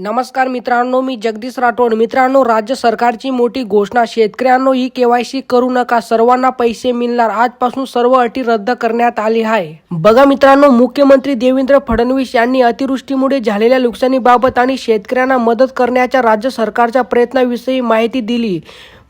नमस्कार मित्रांनो मी जगदीश राठोड. मित्रांनो राज्य सरकारची मोठी घोषणा शेतकऱ्यांनो ही केवायसी करू नका. सर्वांना पैसे मिळणार. आजपासून सर्व अटी रद्द करण्यात आली आहे. बघा मित्रांनो मुख्यमंत्री देवेंद्र फडणवीस यांनी अतिवृष्टीमुळे झालेल्या नुकसानीबाबत आणि शेतकऱ्यांना मदत करण्याच्या राज्य सरकारच्या प्रयत्नाविषयी माहिती दिली.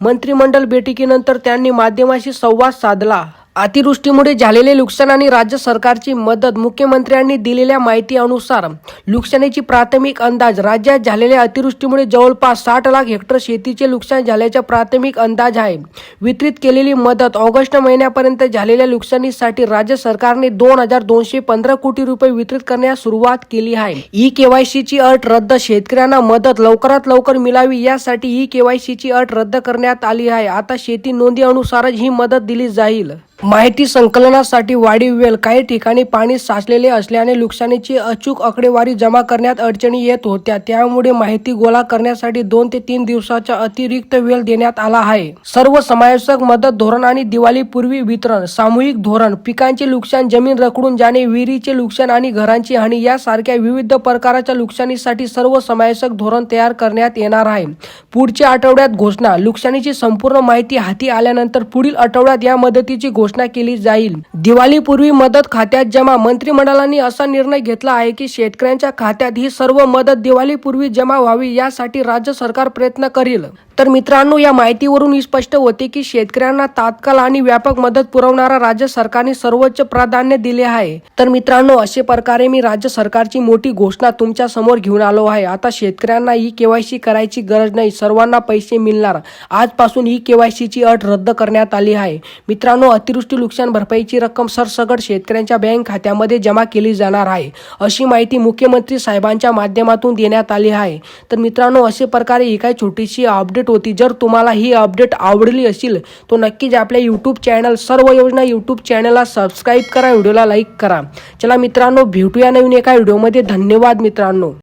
मंत्रिमंडळ बैठकीनंतर त्यांनी माध्यमाशी संवाद साधला. अतिवृष्टीमुळे झालेले नुकसान आणि राज्य सरकारची मदत मुख्यमंत्र्यांनी दिलेल्या माहिती अनुसार नुकसानीची प्राथमिक अंदाज राज्यात झालेल्या अतिवृष्टीमुळे जवळपास साठ लाख हेक्टर शेतीचे नुकसान झाल्याचा प्राथमिक अंदाज आहे. वितरित केलेली मदत ऑगस्ट महिन्यापर्यंत झालेल्या नुकसानीसाठी राज्य सरकारने दोन हजार दोनशे पंधरा कोटी रुपये वितरित करण्यास सुरुवात केली आहे. ई केवायसीची अट रद्द शेतकऱ्यांना मदत लवकरात लवकर मिळावी यासाठी ई केवायसीची अट रद्द करण्यात आली आहे. आता शेती नोंदी अनुसारच ही मदत दिली जाईल. माहिती संकलनासाठी वाढीव वेळ काही ठिकाणी पाणी साचलेले असल्याने नुकसानीची अचूक आकडेवारी जमा करण्यात अडचणी येत होत्या. त्यामुळे माहिती गोळा करण्यासाठी दोन ते तीन दिवसाचा अतिरिक्त वेळ देण्यात आला आहे. सर्व समावेशक मदत धोरण आणि दिवाळीपूर्वी वितरण सामूहिक धोरण पिकांचे नुकसान जमीन रखडून जाणे विहिरीचे नुकसान आणि घरांची हानी यासारख्या विविध प्रकाराच्या नुकसानीसाठी सर्व समावेशक धोरण तयार करण्यात येणार आहे. पुढच्या आठवड्यात घोषणा. नुकसानीची संपूर्ण माहिती हाती आल्यानंतर पुढील आठवड्यात या मदतीची घोषणा केली जाईल. दिवाळीपूर्वी मदत खात्यात जमा मंत्रिमंडळाने असा निर्णय घेतला आहे की शेतकऱ्यांच्या खात्यात ही सर्व मदत दिवाळीपूर्वी जमा व्हावी यासाठी राज्य सरकार प्रयत्न करेल. तर मित्रांनो या माहितीवरून स्पष्ट होते की शेतकऱ्यांना तात्काळ आणि व्यापक मदत पुरवणारा राज्य सरकारने सर्वोच्च प्राधान्य दिले आहे. तर मित्रांनो अशा प्रकारे मी राज्य सरकारची मोठी घोषणा तुमच्यासमोर घेऊन आलो आहे. आता शेतकऱ्यांना ई केवायसी करायची गरज नाही. सर्वांना पैसे मिळणार. आजपासून ई केवायसीची अट रद्द करण्यात आली आहे. मित्रांनो अतिवृष्टी नुकसान भरपाईची रक्कम सरसगट शेतकऱ्यांच्या बँक खात्यामध्ये जमा केली जाणार आहे अशी माहिती मुख्यमंत्री साहेबांच्या माध्यमातून देण्यात आली आहे. तर मित्रांनो अशा प्रकारे ही काही छोटीशी अपडेट होती. जर तुम्हाला ही अपडेट आवडली असेल तो नक्कीच आपल्या यूट्यूब चॅनल सर्व योजना यूट्यूब चॅनलला सबस्क्राईब करा व्हिडिओला लाईक करा. चला मित्रांनो भेटूया नवीन एका व्हिडिओमध्ये धन्यवाद मित्रांनो.